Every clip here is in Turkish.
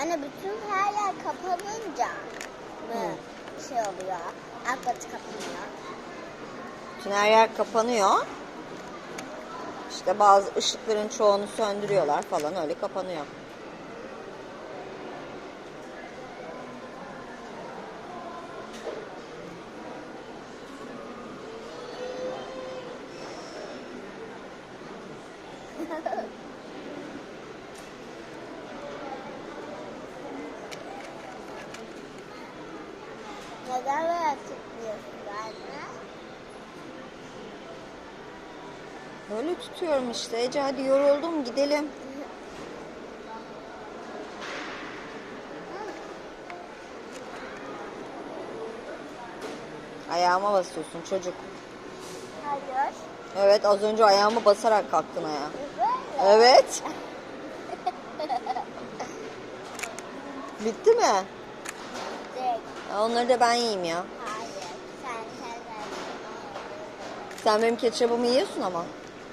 Anne bütün her yer kapanınca mı şey oluyor? Akbatı kapanıyor. Bütün her yer kapanıyor. İşte bazı ışıkların çoğunu söndürüyorlar falan öyle kapanıyor. Neden böyle tıklıyorsun anne? Böyle tutuyorum işte. Ece hadi yoruldum gidelim. Ayağıma basıyorsun çocuk. Hayır. Evet az önce ayağımı basarak kalktın ayağa. Evet. Bitti mi? Onları da ben yiyeyim ya. Hayır. Sen sen sen. Sen benim ketçabımı yiyorsun ama.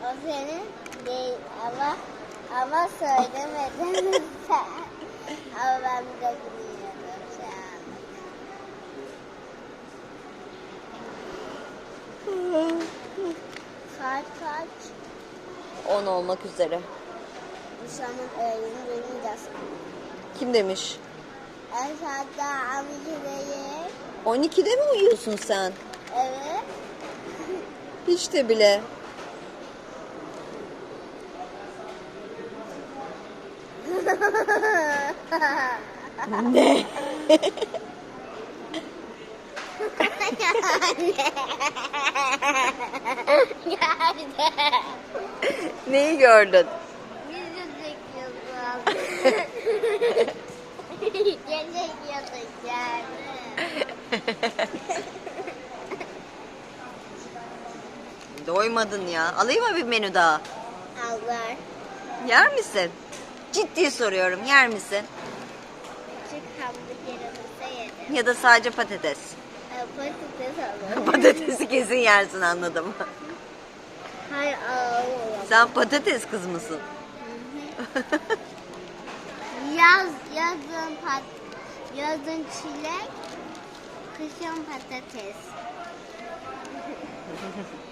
O senin değil ama ama söylemedin sen. Ama ben bir de bilmiyorum şu an. Saat kaç? 10 olmak üzere. Nişanın öğleni duymayacağız. Kim demiş? En saatte amca değil. 12'de mi uyuyorsun sen? Evet. Hiç de bile. Ne? Neyi gördün? Doymadın ya. Alayım mı bir menü daha? Allah. Yer misin? Ciddi soruyorum. Yer misin? Küçük yedim. Ya da sadece patates. Ee, Patates alalım. Patatesi kesin yersin anladım. Hayır alalım. Sen patates kız mısın? Yaz, yazın pat, yazın çilek, kışın patates.